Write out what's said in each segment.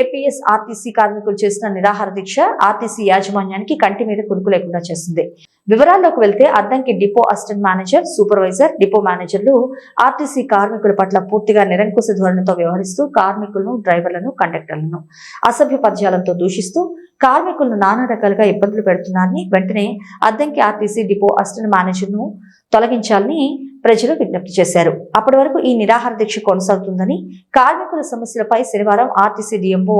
APS RTC కార్మికులు చేసిన నిరాహార దీక్ష ఆర్టీసీ యాజమాన్యానికి కంటి మీద కురుకు లేకుండా చేసింది. వివరాల్లోకి వెళ్తే Addanki depot assistant manager supervisor depot మేనేజర్లు ఆర్టీసీ కార్మికుల పట్ల పూర్తిగా నిరంకుశ ధోరణితో వ్యవహరిస్తూ కార్మికులను డ్రైవర్లను కండక్టర్లను అసభ్య పద్యాలతో దూషిస్తూ కార్మికులను నానా రకాలుగా ఇబ్బందులు పెడుతున్నారని వెంటనే అద్దంకి ఆర్టీసీ డిపో అసిస్టెంట్ మేనేజర్ను తొలగించాలని ప్రజలు విజ్ఞప్తి చేశారు. అప్పటి వరకు ఈ నిరాహార దీక్ష కొనసాగుతుందని కార్మికుల సమస్యలపై శనివారం ఆర్టీసీ డిఎంఓ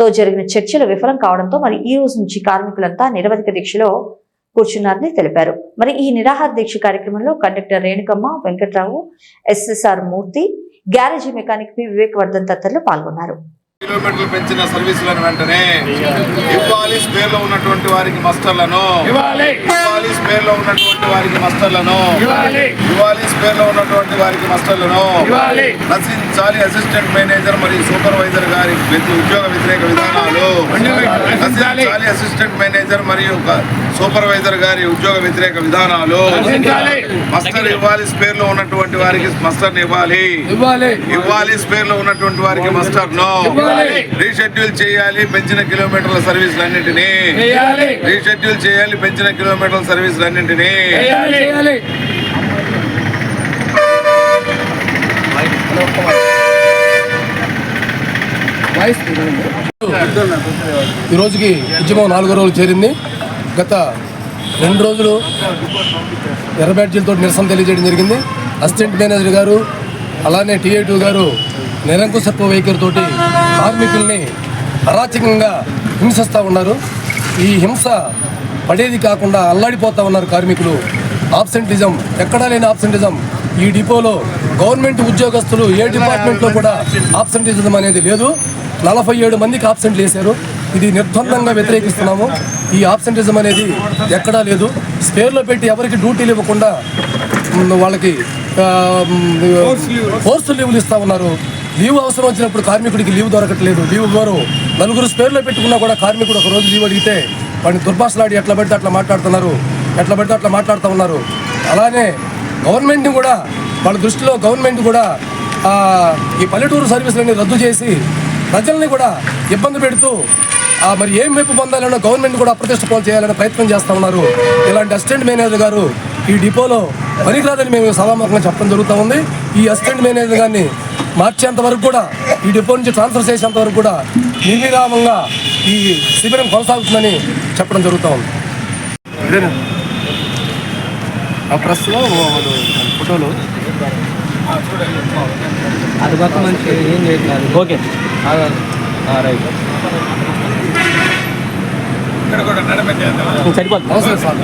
తో జరిగిన చర్చలు విఫలం కావడంతో మరి ఈ రోజు నుంచి కార్మికులంతా నిరవధిక దీక్షలో కూర్చున్నారని తెలిపారు. మరి ఈ నిరాహార దీక్ష కార్యక్రమంలో conductor Renukamma Venkatrao SSR Murthy garage mechanic P. Vivek Vardhan తదితరులు పాల్గొన్నారు. కిలోమీటర్లు పెంచిన సర్వీసులను వెంటనే ఇవ్వాలి స్పేర్లో ఉన్నటువంటి వారికి మస్టర్లను. ఇవ్వాలి. ఇవ్వాలి స్పేర్లో ఉన్నటువంటి వారికి మస్టర్లను. ఇవ్వాలి. ఇవ్వాలి స్పేర్లో ఉన్నటువంటి వారికి మస్టర్లను. నశించాలి అసిస్టెంట్ మేనేజర్ మరియు సూపర్వైజర్ గారి ఉద్యోగ వ్యతిరేక విధానాలు. నశించాలి. అసిస్టెంట్ మేనేజర్ మరియు సూపర్వైజర్ గారి ఉద్యోగ వ్యతిరేక విధానాలు. మస్టర్ ఇవ్వాలి స్పేర్లో ఉన్నటువంటి వారికి మస్టర్ ఇవ్వాలి. ఇవ్వాలి. స్పేర్లో ఉన్నటువంటి వారికి మస్టర్ను. రీషెడ్యూల్ చేయాలి పెంచిన కిలోమీటర్ల సర్వీసులన్నింటినీ. చేయాలి. రీషెడ్యూల్ చేయాలి పెంచిన కిలోమీటర్ల సర్వీసులన్నింటినీ. చేయాలి. చేయాలి. ఈ రోజుకి ఉద్యమం నాలుగో రోజు చేరింది. గత రెండు రోజులు ఎర్ర బ్యాడ్జీలతో నిరసన తెలియజేయడం జరిగింది. అసిస్టెంట్ మేనేజర్ గారు అలానే టీఏటూ గారు నిరంకుశత్వ వైఖరితోటి కార్మికుల్ని అరాచకంగా హింసిస్తూ ఉన్నారు. ఈ హింస పడేది కాకుండా అల్లాడిపోతూ ఉన్నారు కార్మికులు. ఆబ్సెంటిజం ఎక్కడా లేని ఆబ్సెంటిజం. ఈ డిపోలో గవర్నమెంట్ ఉద్యోగస్తులు ఏ డిపార్ట్మెంట్లో కూడా ఆబ్సెంటిజం అనేది లేదు. నలభై ఏడు మందికి ఆబ్సెంట్లు వేశారు. ఇది నిర్బంధంగా వ్యతిరేకిస్తున్నాము. ఈ ఆబ్సెంటిజం అనేది ఎక్కడా లేదు. స్పేర్లో పెట్టి ఎవరికి డ్యూటీలు ఇవ్వకుండా వాళ్ళకి ఫోర్స్ లీవ్లు ఇస్తా ఉన్నారు. లీవ్ అవసరం వచ్చినప్పుడు కార్మికుడికి లీవ్ దొరకట్లేదు. లీవ్ ఇవ్వరు. నలుగురు స్పేర్లో పెట్టుకున్నా కూడా కార్మికుడు ఒక రోజు లీవ్ అడిగితే వాడిని దుర్భాషలాడి ఎట్లా పడితే అట్లా మాట్లాడుతున్నారు? ఎట్లా పడితే అట్లా మాట్లాడుతూ ఉన్నారు? అలానే గవర్నమెంట్ని కూడా వాళ్ళ దృష్టిలో గవర్నమెంట్ కూడా ఈ పల్లెటూరు సర్వీసులని రద్దు చేసి ప్రజల్ని కూడా ఇబ్బంది పెడుతూ మరి ఏం వైపు పొందాలన్న గవర్నమెంట్ కూడా అప్రతిష్ట పాలు చేయాలని ప్రయత్నం చేస్తూ ఉన్నారు. ఇలాంటి అసిస్టెంట్ మేనేజర్ గారు ఈ డిపోలో పనికిరాదని మేము సభాముఖంగా చెప్పడం జరుగుతూ ఉంది. ఈ అసిస్టెంట్ మేనేజర్ గారిని మార్చేంత వరకు కూడా ఈ డిపో నుంచి ట్రాన్స్ఫర్ చేసేంత వరకు కూడా నిర్విరామంగా ఈ శిబిరం కొనసాగుతుందని చెప్పడం జరుగుతూ ఉంది. ఆ ప్రెస్లో ఫోటోలు. అది పక్క మంచి ఏం చేయట్లేదు. ఓకే. రైట్. సరిపోతుంది అవసరం సార్.